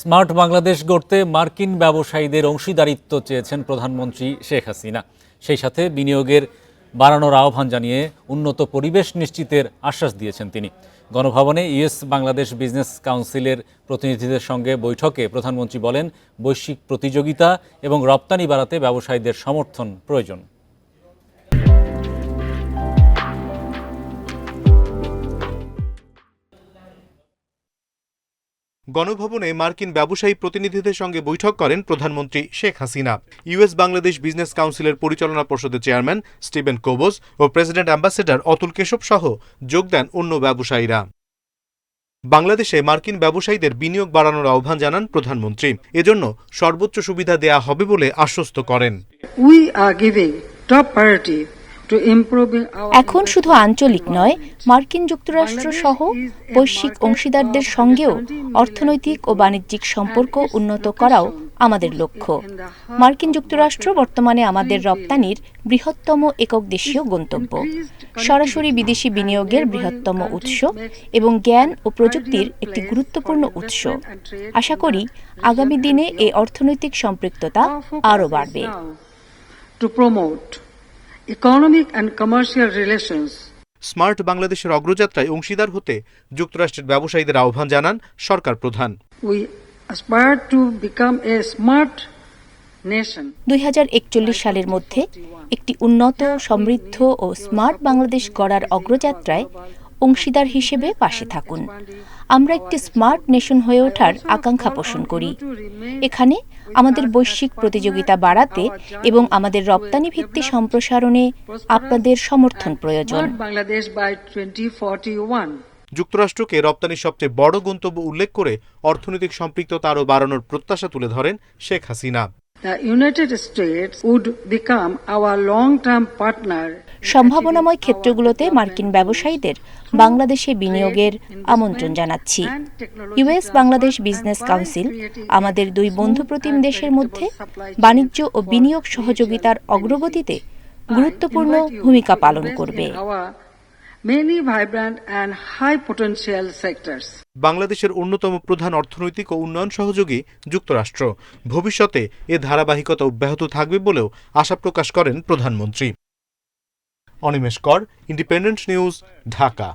Smart Bangladesh গড়তে মার্কিন ব্যবসায়ীদের অংশীদারিত্ব চেয়েছেন প্রধানমন্ত্রী শেখ হাসিনা। সেই সাথে বিনিয়োগের বাড়ানোর আহ্বান জানিয়ে উন্নত পরিবেশ নিশ্চিতের আশ্বাস দিয়েছেন তিনি। গণভবনে ইউএস বাংলাদেশ বিজনেস কাউন্সিলের প্রতিনিধিদের সঙ্গে বৈঠকে প্রধানমন্ত্রী বলেন, বৈশ্বিক প্রতিযোগিতা এবং রপ্তানি বাড়াতে ব্যবসায়ীদের সমর্থন প্রয়োজন। গণভবনে মার্কিন ব্যবসায়ী প্রতিনিধিদের সঙ্গে বৈঠক করেন প্রধানমন্ত্রী শেখ হাসিনা। ইউএস বাংলাদেশ বিজনেস কাউন্সিলের পরিচালনা পর্ষদের চেয়ারম্যান স্টিভেন কোবোস ও প্রেসিডেন্ট অ্যাম্বাসেডর অতুল কেশব সহ যোগ দেন অন্য ব্যবসায়ীরা। বাংলাদেশে মার্কিন ব্যবসায়ীদের বিনিয়োগ বাড়ানোর আহ্বান জানান প্রধানমন্ত্রী। এজন্য সর্বোচ্চ সুবিধা দেয়া হবে বলে আশ্বস্ত করেন। Our এখন শুধু আঞ্চলিক নয় মার্কিন যুক্তরাষ্ট্র সহ বৈশ্বিক অংশীদারদের সঙ্গেও অর্থনৈতিক ও বাণিজ্যিক সম্পর্ক উন্নত করাও আমাদের লক্ষ্য। মার্কিন যুক্তরাষ্ট্র বর্তমানে আমাদের রপ্তানির বৃহত্তম একক দেশীয় গন্তব্য। সরাসরি বিদেশি বিনিয়োগের বৃহত্তম উৎস এবং জ্ঞান ও প্রযুক্তির একটি গুরুত্বপূর্ণ উৎস। আশা করি আগামী দিনে এই অর্থনৈতিক সম্পৃক্ততা আরও বাড়বে। Economic and commercial relations smart বাংলাদেশের অগ্রযাত্রায় অংশীদার হতে যুক্তরাষ্ট্রের ব্যবসায়ীদের আহ্বান জানান সরকার প্রধান। We aspire to become a smart nation. দুই সালের মধ্যে একটি উন্নত সমৃদ্ধ ও স্মার্ট বাংলাদেশ গড়ার অগ্রযাত্রায় অংশীদার হিসেবে পাশে থাকুন। আমরা একটি স্মার্ট নেশন হয়ে ওঠার আকাঙ্ক্ষা পোষণ করি। এখানে আমাদের বৈশ্বিক প্রতিযোগিতা বাড়াতে এবং আমাদের রপ্তানি ভিত্তি সম্প্রসারণে আপনাদের সমর্থন প্রয়োজন। Smart Bangladesh by 2041 যুক্তরাষ্ট্রকে রপ্তানির সবচেয়ে বড় গন্তব্য উল্লেখ করে অর্থনৈতিক সম্পৃক্ততা আরও বাড়ানোর প্রত্যাশা তুলে ধরেন শেখ হাসিনা। সম্ভাবনাময় ক্ষেত্রগুলোতে মার্কিন ব্যবসায়ীদের বাংলাদেশে বিনিয়োগের আমন্ত্রণ জানাচ্ছি। ইউএস বাংলাদেশ বিজনেস কাউন্সিল আমাদের দুই বন্ধু প্রতিম দেশের মধ্যে বাণিজ্য ও বিনিয়োগ সহযোগিতার অগ্রগতিতে গুরুত্বপূর্ণ ভূমিকা পালন করবে। বাংলাদেশের অন্যতম প্রধান অর্থনৈতিক ও উন্নয়ন সহযোগী যুক্তরাষ্ট্র। ভবিষ্যতে এ ধারাবাহিকতা অব্যাহত থাকবে বলেও আশা প্রকাশ করেন প্রধানমন্ত্রী। অনিমেষ কর ইন্ডিপেন্ডেন্ট নিউজ ঢাকা।